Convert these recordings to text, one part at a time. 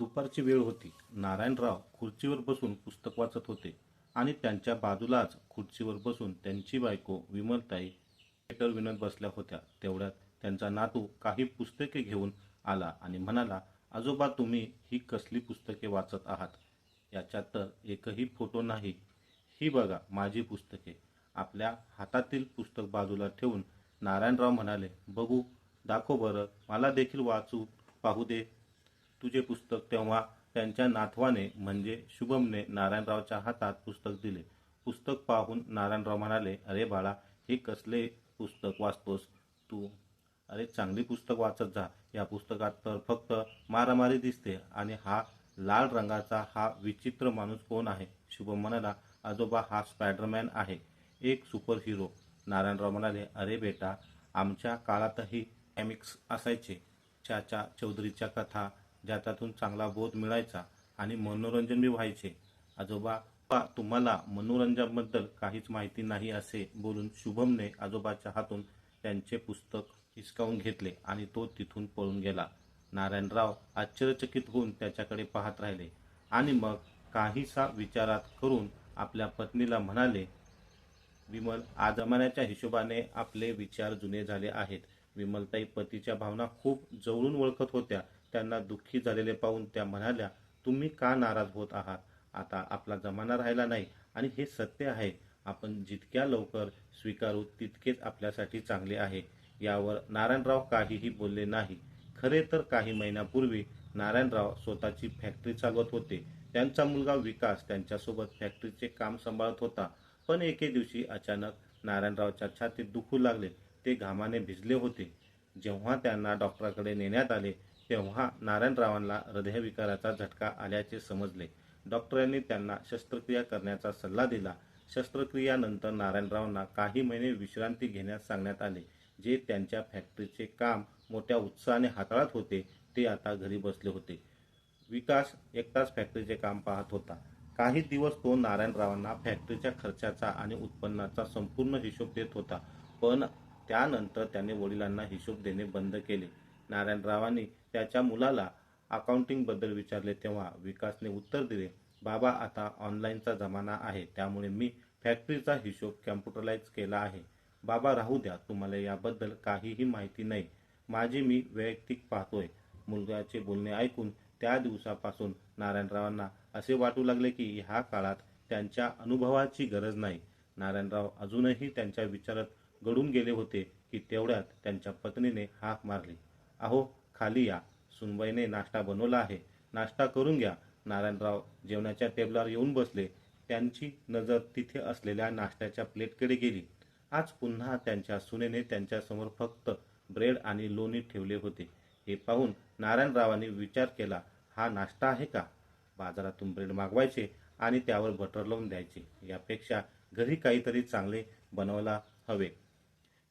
दुपारची वेळ होती. नारायणराव खुर्चीवर बसून पुस्तक वाचत होते आणि त्यांच्या बाजूलाच खुर्चीवर बसून त्यांची बायको विमलताई थिएटर विनत बसल्या होत्या. तेवढ्यात त्यांचा नातू काही पुस्तके घेऊन आला आणि म्हणाला आजोबा तुम्ही ही कसली पुस्तके वाचत आहात? याच्यात तर एकही फोटो नाही. ही बघा माझी पुस्तके. आपल्या हातातील पुस्तक बाजूला ठेवून नारायणराव म्हणाले बघू दाखव बरं. मला देखील वाचू पाहू दे. तुझे पुस्तक तेव्हा त्यांच्या नाथवाने म्हणजे शुभमने नारायणरावच्या हातात पुस्तक दिले. पुस्तक पाहून नारायणराव म्हणाले अरे बाळा हे कसले पुस्तक वाचतोस तू? अरे चांगली पुस्तक वाचत जा. या पुस्तकात तर फक्त मारामारी दिसते आणि हा लाल रंगाचा हा विचित्र माणूस कोण आहे? शुभम म्हणाला आजोबा हा स्पायडरमॅन आहे एक सुपर हिरो नारायणराव म्हणाले अरे बेटा आमच्या काळातही कॅमिक्स असायचे. चाचा चौधरीच्या कथा ज्याच्यातून चांगला बोध मिळायचा आणि मनोरंजन बी व्हायचे. आजोबा "पा, तुम्हाला मनोरंजनाबद्दल काहीच माहिती नाही असे बोलून शुभमने आजोबाच्या हातून त्यांचे पुस्तक हिसकावून घेतले आणि तो तिथून पळून गेला. नारायणराव आश्चर्यचकित होऊन त्याच्याकडे पाहत राहिले. आणि मग काहीसा विचारात करून आपल्या पत्नीला म्हणाले विमल आज जमान्याच्या हिशोबाने आपले विचार जुने झाले आहेत. विमलताई पतीच्या भावना खूप जवळून ओळखत होत्या. त्यांना दुःखी झालेले पाहून त्या म्हणाल्या तुम्ही का नाराज होत आहात? आता आपला जमाना राहिला नाही आणि हे सत्य आहे. आपण जितक्या लवकर स्वीकारू तितकेच आपल्यासाठी चांगले आहे. यावर नारायणराव काहीही बोलले नाही. खरे तर काही महिन्यापूर्वी नारायणराव स्वतःची फॅक्टरी चालवत होते. त्यांचा मुलगा विकास त्यांच्यासोबत फॅक्टरीचे काम सांभाळत होता. पण एके दिवशी अचानक नारायणरावच्या छातीत दुखू लागले. ते घामाने भिजले होते. जेव्हा त्यांना डॉक्टराकडे नेण्यात आले तेव्हा नारायणरावांना हृदयविकाराचा झटका आल्याचे समजले. डॉक्टरांनी त्यांना शस्त्रक्रिया करण्याचा सल्ला दिला. शस्त्रक्रियानंतर नारायणरावांना काही महिने विश्रांती घेण्यास सांगण्यात आले. जे त्यांच्या फॅक्टरीचे काम मोठ्या उत्साहाने हाताळत होते ते आता घरी बसले होते. विकास एकटाच फॅक्टरीचे काम पाहत होता. काही दिवस तो नारायणरावांना फॅक्टरीच्या खर्चाचा आणि उत्पन्नाचा संपूर्ण हिशोब देत होता. पण त्यानंतर त्याने वडिलांना हिशोब देणे बंद केले. नारायणरावांनी त्याच्या मुलाला अकाउंटिंगबद्दल विचारले तेव्हा विकासने उत्तर दिले बाबा आता ऑनलाईनचा जमाना आहे त्यामुळे मी फॅक्टरीचा हिशोब कॅम्प्युटराईज केला आहे. बाबा राहू द्या तुम्हाला याबद्दल काहीही माहिती नाही. माझी मी वैयक्तिक पाहतोय. मुलगाचे बोलणे ऐकून त्या दिवसापासून नारायणरावांना असे वाटू लागले की ह्या काळात त्यांच्या अनुभवाची गरज नाही. नारायणराव अजूनही त्यांच्या विचारात गडून गेले होते की तेवढ्यात त्यांच्या पत्नीने हाक मारली. अहो खाली या. सुनबाईने नाश्ता बनवला आहे. नाश्ता करून घ्या. नारायणराव जेवणाच्या टेबलावर येऊन बसले. त्यांची नजर तिथे असलेल्या नाश्त्याच्या प्लेटकडे गेली. आज पुन्हा त्यांच्या सुनेने त्यांच्यासमोर फक्त ब्रेड आणि लोणी ठेवले होते. हे पाहून नारायणरावांनी विचार केला हा नाश्ता आहे का? बाजारातून ब्रेड मागवायचे आणि त्यावर बटर लावून द्यायचे. यापेक्षा घरी काहीतरी चांगले बनवायला हवे.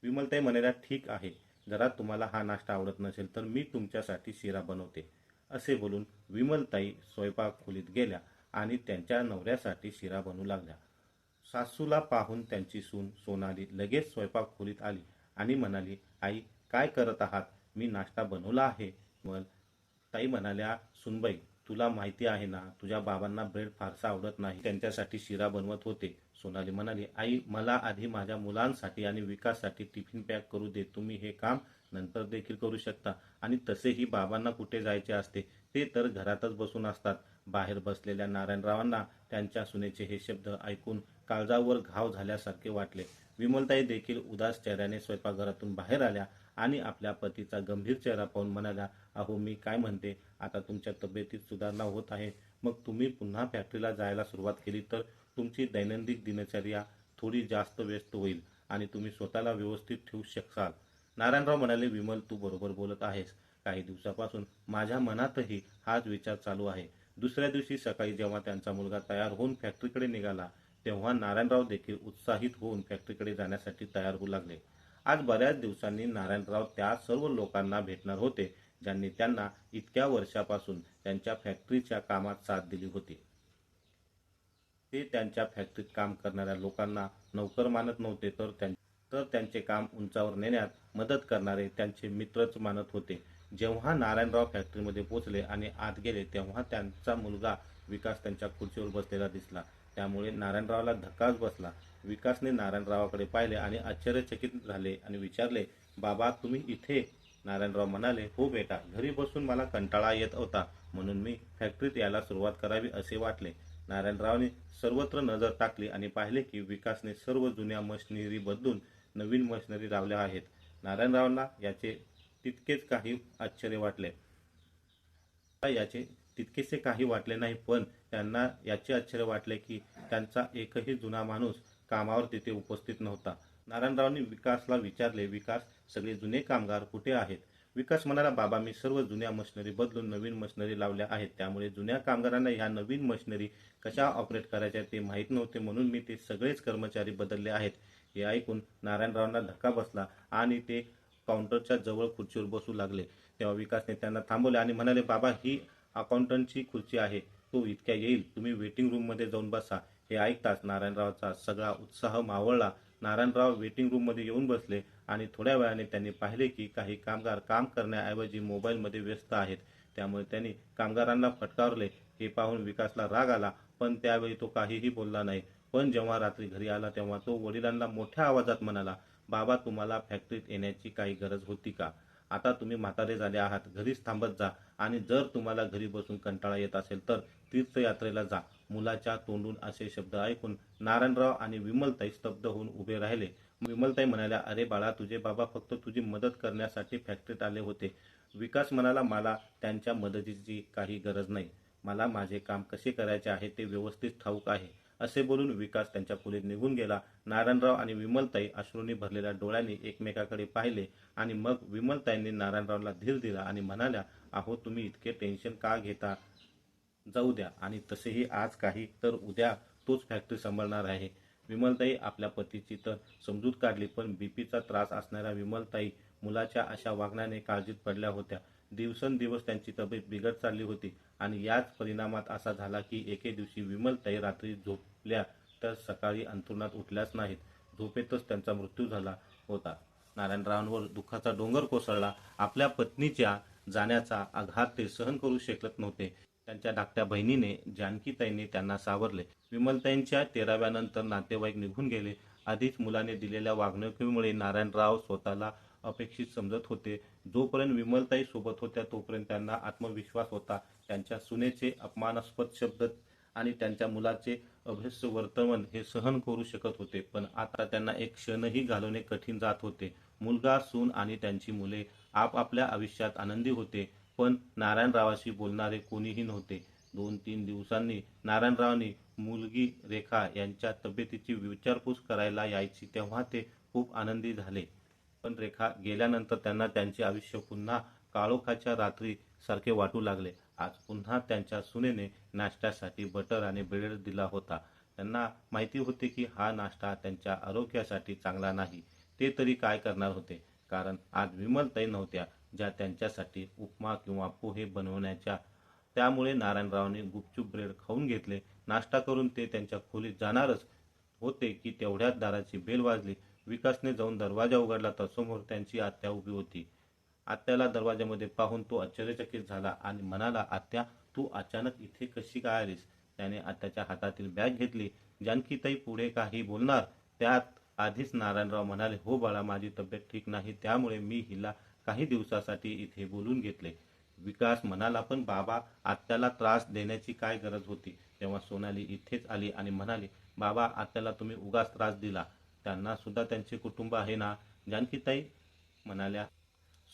विमलताई म्हणाल्या ठीक आहे. जरा तुम्हाला हा नाश्ता आवडत नसेल तर मी तुमच्यासाठी शिरा बनवते. असे बोलून विमलताई स्वयंपाक खोलीत गेल्या आणि त्यांच्या नवऱ्यासाठी शिरा बनवू लागल्या. सासूला पाहून त्यांची सून सोनाली लगेच स्वयंपाक खोलीत आली आणि म्हणाली आई काय करत आहात? मी नाश्ता बनवला आहे. मग ताई म्हणाल्या सुनबाई तुला माहिती आहे ना तुझ्या बाबांना ब्रेड फारसा आवडत नाही. त्यांच्यासाठी शिरा बनवत होते. सोनाली म्हणाली आई मला आधी माझ्या मुलांसाठी आणि विकाससाठी टिफिन पॅक करू दे. तुम्ही हे काम नंतर देखील करू शकता. आणि तसेही बाबांना कुठे जायचे असते ते तर घरातच बसून असतात. बाहेर बसलेल्या नारायणरावांना त्यांच्या सुनेचे हे शब्द ऐकून काळजावर घाव झाल्यासारखे वाटले. विमलताई देखील उदास चेहऱ्याने स्वयंपाकघरातून बाहेर आल्या. आणि आपल्या पतीचा गंभीर चेहरा पाहून म्हणाल्या अहो मी काय म्हणते? आता तुमच्या तब्येतीत सुधारणा होत आहे. मग तुम्ही पुन्हा फॅक्टरीला जायला सुरुवात केली तर तुमची दैनंदिन दिनचर्या थोडी जास्त व्यस्त होईल आणि तुम्ही स्वतःला व्यवस्थित ठेवू शकाल नारायणराव म्हणाले विमल तू बरोबर बोलत आहेस. काही दिवसापासून माझ्या मनातही हाच विचार चालू आहे. दुसऱ्या दिवशी सकाळी जेव्हा त्यांचा मुलगा तयार होऊन फॅक्टरीकडे निघाला तेव्हा नारायणराव देखील उत्साहित होऊन फॅक्टरीकडे जाण्यासाठी तयार होऊ लागले. आज बऱ्याच दिवसांनी नारायणराव त्या सर्व लोकांना भेटणार होते ज्यांनी त्यांना इतक्या वर्षापासून त्यांच्या फॅक्टरीच्या कामात साथ दिली होती. ते त्यांच्या फॅक्टरीत काम करणाऱ्या लोकांना नोकर मानत नव्हते तर त्यां तर त्यांचे काम उंचावर नेण्यात मदत करणारे त्यांचे मित्रच मानत होते. जेव्हा नारायणराव फॅक्टरीमध्ये पोहोचले आणि आत गेले तेव्हा त्यांचा मुलगा विकास त्यांच्या खुर्चीवर बसलेला दिसला. त्यामुळे नारायणरावला धक्काच बसला. विकासने नारायणरावाकडे पाहिले आणि आश्चर्यचकित झाले आणि विचारले बाबा तुम्ही इथे? नारायणराव म्हणाले हो बेटा घरी बसून मला कंटाळा येत होता. म्हणून मी फॅक्टरीत यायला सुरुवात करावी असे वाटले. नारायणरावने सर्वत्र नजर टाकली आणि पाहिले की विकासने सर्व जुन्या मशिनरी बदलून नवीन मशिनरी लावल्या आहेत. नारायणरावांना याचे तितकेच काही आश्चर्य वाटले. याचे तितकेसे काही वाटले नाही पण त्यांना याचे आश्चर्य वाटले की त्यांचा एकही जुना माणूस कामावर तिथे उपस्थित नव्हता. नारायणरावांनी विकासला विचारले विकास सगळे जुने कामगार कुठे आहेत? विकास म्हणाला बाबा मी सर्व जुन्या मशिनरी बदलून नवीन मशिनरी लावल्या आहेत. त्यामुळे जुन्या कामगारांना ह्या नवीन मशिनरी कशा ऑपरेट करायच्या ते माहीत नव्हते म्हणून मी ते सगळेच कर्मचारी बदलले आहेत. हे ऐकून नारायणरावांना धक्का बसला आणि ते काउंटरच्या जवळ खुर्चीवर बसू लागले. तेव्हा विकासने त्यांना थांबवले आणि म्हणाले बाबा ही अकाउंटंटची खुर्ची आहे. तो इतक्या येईल. तुम्ही वेटिंग रूममध्ये जाऊन बसा. हे ऐकताच नारायणरावचा सगळा उत्साह मावळला. नारायणराव वेटिंग रूममध्ये येऊन बसले आणि थोड्या वेळाने त्यांनी पाहिले की काही कामगार काम करण्याऐवजी मोबाईलमध्ये व्यस्त आहेत. त्यामुळे त्यांनी कामगारांना फटकारले. हे पाहून विकासला राग आला पण त्यावेळी तो काहीही बोलला नाही. पण जेव्हा रात्री घरी आला तेव्हा तो वडिलांना मोठ्या आवाजात म्हणाला बाबा तुम्हाला फॅक्टरीत येण्याची काही गरज होती का? आता तुम्ही म्हातारे झाले आहात घरीच थांबत जा. आणि जर तुम्हाला घरी बसून कंटाळा येत असेल तर तीर्थयात्रेला जा. मुलाच्या तोंडून असे शब्द ऐकून नारायणराव आणि विमलताई स्तब्ध होऊन उभे राहिले. विमलताई म्हणाल्या अरे बाळा तुझे बाबा फक्त तुझी मदत करण्यासाठी फॅक्टरीत आले होते. विकास म्हणाला मला त्यांच्या मदतीची काही गरज नाही. मला माझे काम कसे करायचे आहे ते व्यवस्थित ठाऊक आहे. असे बोलून विकास त्यांच्या खोलीत निघून गेला. नारायणराव आणि विमलताई अश्रूंनी भरलेल्या डोळ्यांनी एकमेकाकडे पाहिले आणि मग विमलताईंनी नारायणरावला धीर दिला आणि म्हणाल्या अहो तुम्ही इतके टेन्शन का घेता? जाऊ द्या. आणि तसेही आज काही तर उद्या तोच फॅक्टरी सांभाळणार आहे. विमलताई आपल्या पतीची तर समजूत काढली पण बीपीचा त्रास असणाऱ्या विमलताई मुलाच्या अशा वागण्याने काळजीत पडल्या होत्या. दिवसेंदिवस त्यांची तब्येत बिघड चालली होती आणि याच परिणामात असा झाला की एके दिवशी विमलताई रात्री झोपल्या तर सकाळी अंथरुणात उठल्याच नाहीत. झोपेतच त्यांचा मृत्यू झाला होता. नारायणरावांवर दुःखाचा डोंगर कोसळला. आपल्या पत्नीच्या जाण्याचा आघात ते सहन करू शकत नव्हते. त्यांच्या धाकट्या बहिणीने जानकीताईंनी त्यांना सावरले. विमलताईंच्या तेराव्यानंतर नातेवाईक निघून गेले. आधीच मुलाने दिलेल्या वागणुकीमुळे नारायणराव स्वतःला अपेक्षित समजत होते. जोपर्यंत विमलताई सोबत होत्या तोपर्यंत त्यांना आत्मविश्वास होता. त्यांच्या सुनेचे अपमानास्पद शब्द आणि त्यांच्या मुलाचे अभ्यस्त वर्तमान हे सहन करू शकत होते. पण आता त्यांना एक क्षणही घालवणे कठीण जात होते. मुलगा सून आणि त्यांची मुले आपापल्या आयुष्यात आनंदी होते. पण नारायणरावाशी बोलणारे कोणीही नव्हते. दोन तीन दिवसांनी नारायणरावांनी मुलगी रेखा यांच्या तब्येतीची विचारपूस करायला यायची तेव्हा ते खूप आनंदी झाले. पण रेखा गेल्यानंतर त्यांना त्यांचे आयुष्य पुन्हा काळोखाच्या रात्री सारखे वाटू लागले. आज पुन्हा त्यांच्या सुनेने नाश्त्यासाठी बटर आणि ब्रेड दिला होता. त्यांना माहिती होते की हा नाश्ता त्यांच्या आरोग्यासाठी चांगला नाही. ते तरी काय करणार होते? कारण आज विमलताई नव्हत्या. ज्या त्यांच्यासाठी उपमा किंवा पोहे बनवण्याच्या त्यामुळे नारायणरावने गुपचूप ब्रेड खाऊन घेतले. नाश्ता करून ते त्यांच्या खोलीत जाणारच होते की तेवढ्याच दाराची बेल वाजली. विकासने जाऊन दरवाजा उघडला तर समोर त्यांची आत्या उभी होती. आत्याला दरवाजामध्ये पाहून तो आश्चर्यचकित झाला आणि म्हणाला आत्या तू अचानक इथे कशी काय आलीस? त्याने आत्याच्या हातातील बॅग घेतली. जानकीताई पुढे काही बोलणार? त्यात आधीच नारायणराव म्हणाले हो बाळा माझी तब्येत ठीक नाही त्यामुळे मी हिला काही दिवसासाठी इथे बोलून घेतले. विकास म्हणाला पण बाबा आत्याला त्रास देण्याची काय गरज होती? तेव्हा सोनाली इथेच आली आणि म्हणाली बाबा आत्याला तुम्ही उगाच त्रास दिला. त्यांना सुद्धा त्यांचे कुटुंब आहे ना जानकीताई? म्हणाल्या.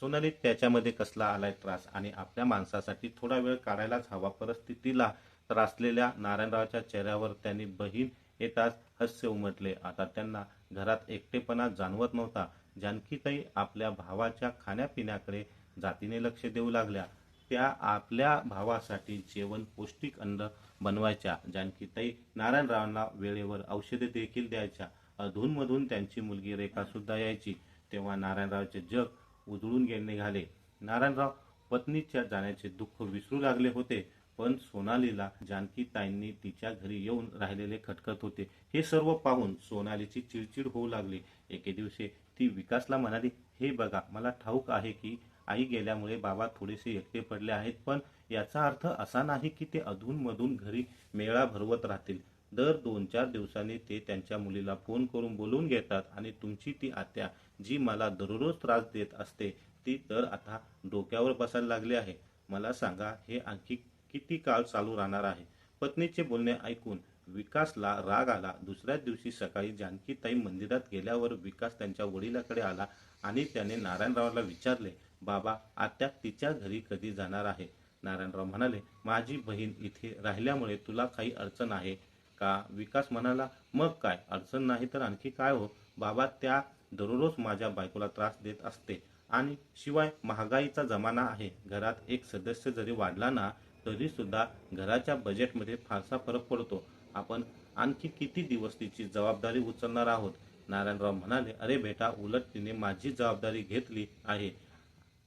सोनाली त्याच्यामध्ये कसला आलाय त्रास आणि आपल्या माणसासाठी थोडा वेळ काढायलाच हवा. परिस्थितीला त्रासलेल्या नारायणरावच्या चेहऱ्यावर त्यांनी बहीण येताच हास्य उमटले. आता त्यांना घरात एकटेपणा जाणवत नव्हता. जानकीताई आपल्या भावाच्या खाण्यापिण्याकडे जातीने लक्ष देऊ लागल्या. त्या आपल्या भावासाठी जेवण पौष्टिक अन्न बनवायच्या. जानकीताई नारायणरावांना वेळेवर औषधे देखील द्यायच्या. अधूनमधून त्यांची मुलगी रेखा सुद्धा यायची. तेव्हा नारायणरावचे जग उजळून गेले निघाले नारायणराव पत्नीच्या जाण्याचे दुःख विसरू लागले होते पण सोनालीला जानकीताईंनी तिच्या घरी येऊन राहिलेले खटकत होते. हे सर्व पाहून सोनालीची चिडचिड होऊ लागली. एके दिवशी ती विकासला म्हणाली हे बघा मला ठाऊक आहे की आई गेल्यामुळे बाबा थोडेसे एकटे पडले आहेत पण याचा अर्थ असा नाही की ते अधूनमधून घरी मेळा भरवत राहतील. दर दोन चार दिवसांनी ते त्यांच्या मुलीला फोन करून बोलवून घेतात आणि तुमची ती आत्या जी मला दररोज त्रास देत असते ती तर आता डोक्यावर बसायला लागली आहे. मला सांगा हे आणखी किती काळ चालू राहणार आहे पत्नीचे बोलणे ऐकून विकासला राग आला. दुसऱ्याच दिवशी सकाळी जानकीताई मंदिरात गेल्यावर विकास त्यांच्या वडिलाकडे आला आणि त्याने नारायणरावाला विचारले बाबा आत्या तिच्या घरी कधी जाणार आहे? नारायणराव म्हणाले माझी बहीण इथे राहिल्यामुळे तुला काही अडचण आहे का? विकास म्हणाला मग काय? अडचण नाही तर आणखी काय हो? बाबा त्या दररोज माझ्या बायकोला त्रास देत असते आणि शिवाय महागाईचा जमाना आहे. घरात एक सदस्य जरी वाढला ना तरी सुद्धा घराच्या बजेटमध्ये फारसा फरक पडतो. आपण आणखी किती दिवस तिची जबाबदारी उचलणार आहोत? नारायणराव म्हणाले अरे बेटा उलट तिने माझी जबाबदारी घेतली आहे.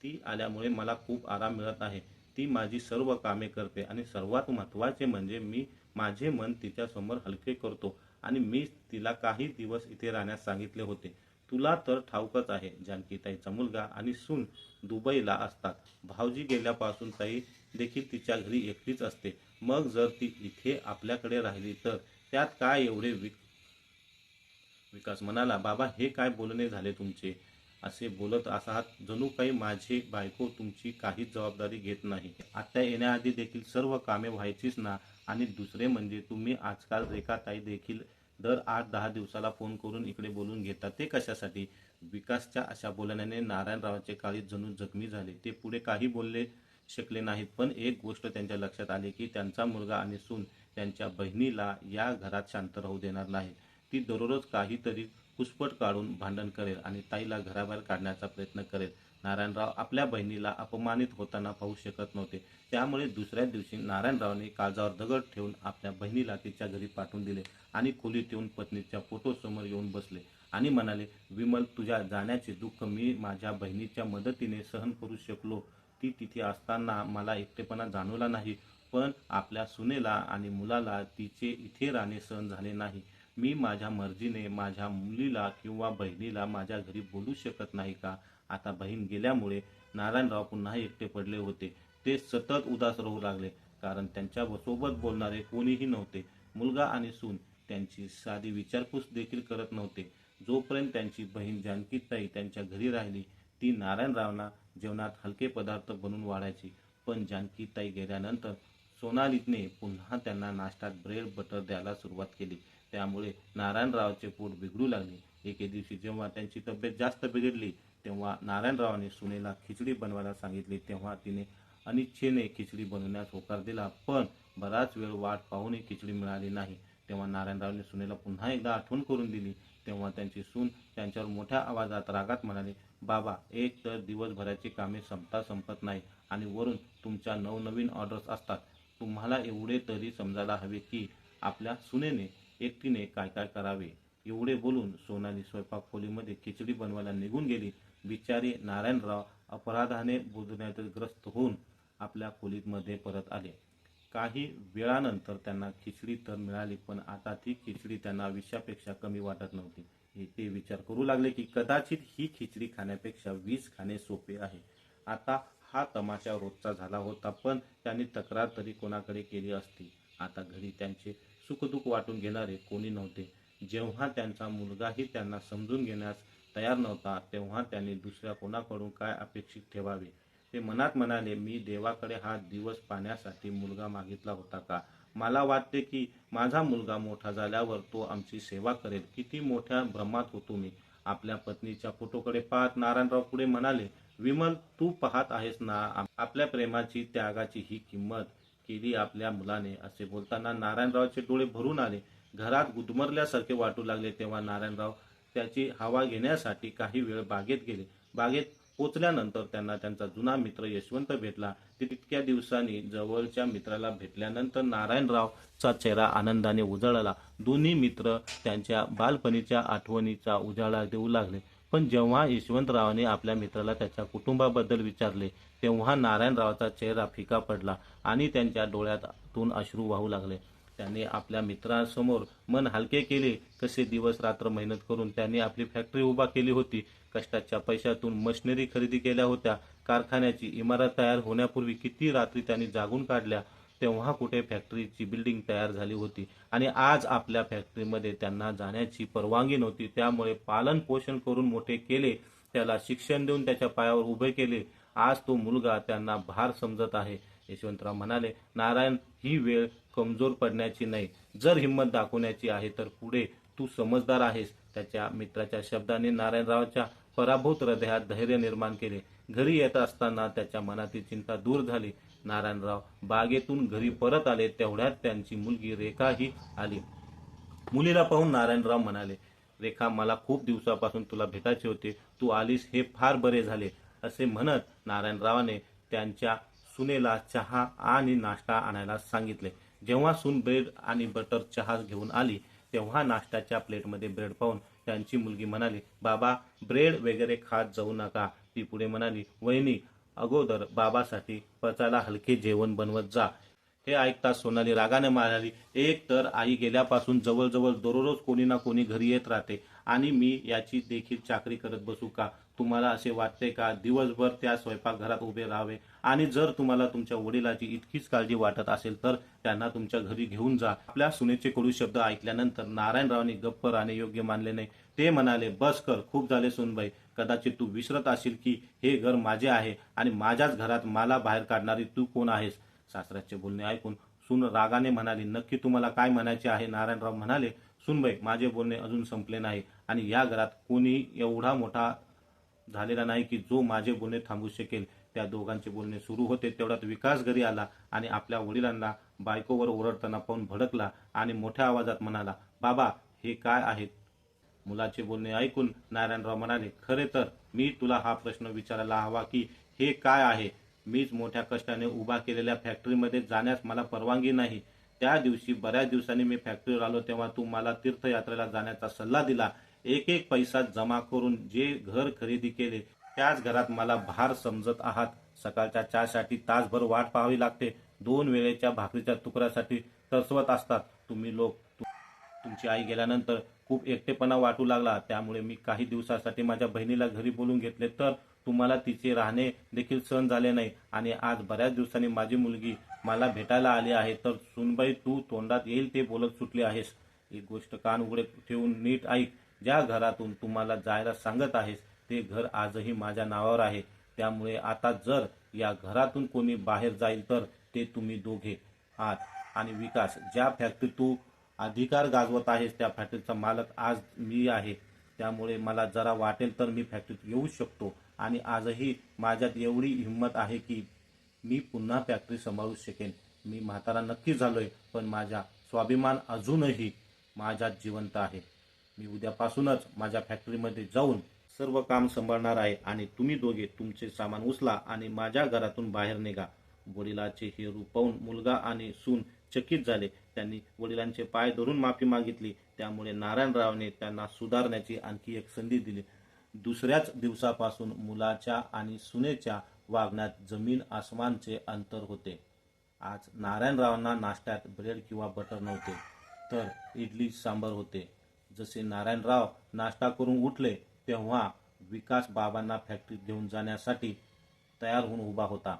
ती आल्यामुळे मला खूप आराम मिळत आहे. ती माझी सर्व कामे करते आणि सर्वात महत्त्वाचे म्हणजे मी माझे मन तिच्यासमोर हलके करतो आणि मी तिला काही दिवस इथे राहण्यास सांगितले होते. तुला तर ठाऊकच आहे जानकीताईचा मुलगा आणि सून दुबईला असतात. भाऊजी गेल्यापासून ताई देखील तिच्या घरी एकटीच असते. मग जर ती इथे आपल्याकडे राहिली तर त्यात काय एवढे विक विकास? म्हणाला बाबा हे काय बोलणे झाले तुमचे? असे बोलत असात. जणू काही माझी बायको तुमची काहीच जबाबदारी घेत नाही. आत्या येण्याआधी देखील सर्व कामे व्हायचीच ना? आणि दुसरे म्हणजे तुम्ही आजकाल रेखाताई देखील दर आठ दहा दिवसाला फोन करून इकडे बोलून घेतात. ते कशासाठी? विकासच्या अशा बोलण्याने नारायणरावांचे काळी जणू जखमी झाले. ते पुढे काही बोलले शकले नाहीत. पण एक गोष्ट त्यांच्या लक्षात आली की त्यांचा मुलगा आणि सून त्यांच्या बहिणीला या घरात शांत राहू देणार नाही ती दररोज काहीतरी कुसपट काढून भांडण करेल आणि ताईला घराबाहेर काढण्याचा प्रयत्न करेल. नारायणराव आपल्या बहिणीला अपमानित होताना पाहू शकत नव्हते. त्यामुळे दुसऱ्या दिवशी नारायणरावने काळजावर दगड ठेवून आपल्या बहिणीला तिच्या घरी पाठवून दिले आणि खोलीत येऊन पत्नीच्या फोटोसमोर येऊन बसले आणि म्हणाले विमल तुझ्या जाण्याचे दुःख मी माझ्या बहिणीच्या मदतीने सहन करू शकलो. ती तिथे असताना मला एकटेपणा जाणवला नाही पण आपल्या सुनेला आणि मुलाला तिचे इथे राहणे सहन झाले नाही. मी माझ्या मर्जीने माझ्या मुलीला किंवा बहिणीला माझ्या घरी बोलू शकत नाही का? आता बहीण गेल्यामुळे नारायणराव पुन्हा एकटे पडले होते. ते सतत उदास राहू लागले कारण त्यांच्यासोबत बोलणारे कोणीही नव्हते. मुलगा आणि सून त्यांची साधी विचारपूस देखील करत नव्हते. जोपर्यंत त्यांची बहीण जानकीताई त्यांच्या घरी राहिली ती नारायणरावना जेवणात हलके पदार्थ बनवून वाढायची. पण जानकीताई गेल्यानंतर सोनालीने पुन्हा त्यांना नाश्त्यात ब्रेड बटर द्यायला सुरुवात केली. त्यामुळे नारायणरावचे पोट बिघडू लागले. एके दिवशी जेव्हा त्यांची तब्येत जास्त बिघडली तेव्हा नारायणरावाने सुनेला खिचडी बनवायला सांगितली. तेव्हा तिने अनिच्छेने खिचडी बनवण्यास होकार दिला. पण बराच वेळ वाट पाहूनही खिचडी मिळाली नाही. तेव्हा नारायणरावने सुनेला पुन्हा एकदा आठवण करून दिली. तेव्हा त्यांची सून त्यांच्यावर मोठ्या आवाजात रागात म्हणाले बाबा एक तर दिवसभराची कामे संपता संपत नाही आणि वरून तुमच्या नवनवीन ऑर्डर्स असतात. तुम्हाला एवढे तरी समजायला हवे की आपल्या सुनेने एकटीने काय काय करावे? एवढे बोलून सोनाली स्वयंपाक खोलीमध्ये खिचडी बनवायला निघून गेली. बिचारी नारायणराव अपराधाने बुजण्यात ग्रस्त होऊन आपल्या खोलीमध्ये परत आले. काही वेळानंतर त्यांना खिचडी तर मिळाली पण आता ती खिचडी त्यांना विषापेक्षा कमी वाटत नव्हती. हे ते विचार करू लागले की कदाचित ही खिचडी खाण्यापेक्षा वीज खाणे सोपे आहे. आता हा तमाशा रोजचा झाला होता पण त्यांनी तक्रार तरी कोणाकडे केली असती? आता घरी त्यांचे सुखदुःख वाटून घेणारे कोणी नव्हते. जेव्हा त्यांचा मुलगाही त्यांना समजून घेण्यास तयार नव्हता तेव्हा त्यांनी दुसऱ्या कोणाकडून काय अपेक्षित ठेवावे? ते मनात म्हणाले मी देवाकडे हा दिवस पाहण्यासाठी मुलगा मागितला होता का? मला वाटते की माझा मुलगा मोठा झाल्यावर तो आमची सेवा करेल. किती मोठ्या भ्रमात होतो मी. आपल्या पत्नीच्या फोटोकडे पाहत नारायणराव पुढे म्हणाले विमल तू पाहत आहेस ना आपल्या प्रेमाची त्यागाची ही किंमत केली आपल्या मुलाने. असे बोलताना नारायणरावचे डोळे भरून आले. घरात गुदमरल्यासारखे वाटू लागले तेव्हा नारायणराव त्याची हवा घेण्यासाठी काही वेळ बागेत गेले. बागेत पोचल्यानंतर त्यांना त्यांचा जुना मित्र यशवंत भेटला. ते तितक्या दिवसांनी जवळच्या मित्राला भेटल्यानंतर नारायणरावचा चेहरा आनंदाने उजळला. दोन्ही मित्र त्यांच्या बालपणीच्या आठवणीचा उजाळा देऊ लागले. पण जेव्हा यशवंतरावाने आपल्या मित्राला त्याच्या कुटुंबाबद्दल विचारले तेव्हा नारायणरावाचा चेहरा फिका पडला आणि त्यांच्या डोळ्यातून अश्रू वाहू लागले. त्यांनी आपल्या मित्रांसमोर मन हलके केले. कसे दिवस रात्र मेहनत करून त्यांनी आपली फॅक्टरी उभा केली होती. कष्टाच्या पैशातून मशिनरी खरेदी केल्या होत्या. कारखान्याची इमारत तयार होण्यापूर्वी किती रात्री त्यांनी जागून काढल्या तेव्हा कुठे फॅक्टरीची बिल्डिंग तयार झाली होती. आणि आज आपल्या फॅक्टरीमध्ये त्यांना जाण्याची परवानगी नव्हती. त्यामुळे पालन पोषण करून मोठे केले. त्याला शिक्षण देऊन त्याच्या पायावर उभे केले. आज तो मुलगा त्यांना भार समजत आहे. यशवंतराव म्हणाले नारायण ही वेळ कमजोर पडण्याची नाही. जर हिंमत दाखवण्याची आहे तर पुढे तू समजदार आहेस. त्याच्या मित्राच्या शब्दाने नारायणरावच्या पराभूत हृदयात धैर्य निर्माण केले. घरी येत असताना त्याच्या मनातील चिंता दूर झाली. नारायणराव बागेतून घरी परत आले तेवढ्यात त्यांची मुलगी रेखाही आली. मुलीला पाहून नारायणराव म्हणाले रेखा मला खूप दिवसापासून तुला भेटायचे होते. तू आलीस हे फार बरे झाले. असे म्हणत नारायणरावाने त्यांच्या सुनेला चहा आणि नाश्ता आणायला सांगितले. जेव्हा सून ब्रेड आणि बटर चहा घेऊन आली तेव्हा नाश्त्याच्या प्लेटमध्ये ब्रेड पाहून त्यांची मुलगी म्हणाली बाबा ब्रेड वगैरे खात जाऊ नका. ती पुढे म्हणाली वहिनी अगोदर बाबासाठी पचायला हलके जेवण बनवत जा. हे ऐकता सोनाली रागाने म्हणाली एक तर आई गेल्यापासून जवळजवळ दररोज कोणी ना कोणी घरी येत राहते. आणि मी याची देखील चाकरी करत बसू का? तुम्हाला असे वाटते का? दिवसभर त्या स्वयंपाकघरात उभे राहावे. आणि जर तुम्हाला तुमच्या वडिलाची इतकीच काळजी वाटत असेल तर त्यांना तुमच्या घरी घेऊन जा. आपल्या सुनेचे कडू शब्द ऐकल्यानंतर नारायणरावने गप्प राहणे योग्य मानले नाही. ते म्हणाले बस कर खूप झाले सोनबाई. कदाचित तू विसरत असेल की हे घर माझे आहे आणि माझ्याच घरात मला बाहेर काढणारी तू कोण आहेस? सासऱ्याचे बोलणे ऐकून सुन रागाने म्हणाली नक्की तुम्हाला काय म्हणायचे आहे? नारायणराव म्हणाले सुनबाई माझे बोलणे अजून संपले नाही. आणि या घरात कोणी एवढा मोठा झालेला नाही की जो माझे बोलणे थांबू शकेल. त्या दोघांचे बोलणे सुरू होते. तेवढ्यात विकास घरी आला आणि आपल्या वडिलांना बायकोवर ओरडताना पाहून भडकला आणि मोठ्या आवाजात म्हणाला बाबा हे काय आहेत? मुलाचे बोलणे ऐकून नारायणराव म्हणाले खरे तर मी तुला हा प्रश्न विचारायला हवा की हे काय आहे? मीच मोठ्या कष्टाने उभा केलेल्या फॅक्टरीमध्ये जाण्यास मला परवानगी नाही. त्या दिवशी बऱ्याच दिवसांनी मी फॅक्टरीवर आलो तेव्हा तू मला तीर्थयात्रेला जाण्याचा सल्ला दिला. एक एक पैसा जमा करून जे घर खरेदी केले त्याच घरात मला भार समजत आहात. सकाळच्या चहासाठी तासभर वाट पाहावी लागते. दोन वेळेच्या भाकरीच्या तुकड्यासाठी तरसवत असतात. तुम्ही लोक तुमची आई गेल्यानंतर खूप एकटेपणा वाटू लागला. त्यामुळे मी काही दिवसासाठी माझ्या बहिणीला घरी बोलून घेतले. तर तुम्हाला तिचे राहणे देखील सहन झाले नाही. आणि आज बऱ्याच दिवसांनी माझी मुलगी मला भेटायला आली आहे. तर सुनबाई तू तोंडात येईल ते बोलत सुटली आहेस. एक गोष्ट कान उघडे ठेवून नीट ऐक. ज्या घरातून तुम्हाला जायला सांगत आहेस ते घर आजही माझ्या नावावर आहे. त्यामुळे आता जर या घरातून कोणी बाहेर जाईल तर ते तुम्ही दोघे आहात. आणि विकास ज्या फॅक्टरीत तू अधिकार गाजवत आहेस त्या फॅक्टरीचा मालक आज मी आहे. त्यामुळे मला जरा वाटेल तर मी फॅक्टरीत येऊ शकतो. आणि आजही माझ्यात एवढी हिंमत आहे की मी पुन्हा फॅक्टरी सांभाळू शकेन. मी म्हातारा नक्की झालोय पण माझा स्वाभिमान अजूनही माझ्यात जिवंत आहे. मी उद्यापासूनच माझ्या फॅक्टरीमध्ये जाऊन सर्व काम सांभाळणार आहे आणि तुम्ही दोघे तुमचे सामान उचला आणि माझ्या घरातून बाहेर निघा. वडिलाचे हे रूप पाहून मुलगा आणि सून चकित झाले. त्यांनी वडिलांचे पाय धरून माफी मागितली. त्यामुळे नारायणरावने त्यांना सुधारण्याची आणखी एक संधी दिली. दुसऱ्याच दिवसापासून मुलाच्या आणि सुनेच्या वागण्यात जमीन आसमानचे अंतर होते. आज नारायणरावांना नाश्त्यात ब्रेड किंवा बटर नव्हते तर इडली सांबर होते. जसे नारायणराव नाश्ता करून उठले तेव्हा विकास बाबांना फॅक्टरीत घेऊन जाण्यासाठी तयार होऊन उभा होता.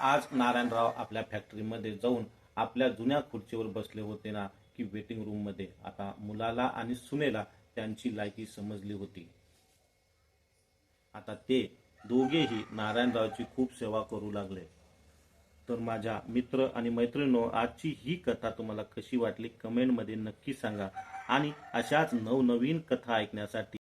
आज नारायणराव आपल्या फॅक्टरीमध्ये जाऊन आपल्या जुन्या खुर्चीवर बसले होते ना की वेटिंग रूममध्ये आता मुलाला आणि सुनेला त्यांची लायकी समजली होती. आता ते दोघेही नारायणरावची खूप सेवा करू लागले. तर माझ्या मित्र आणि मैत्रिणींनो आजची ही कथा तुम्हाला कशी वाटली कमेंटमध्ये नक्की सांगा. आणि अशाच नवनवीन कथा ऐकण्यासाठी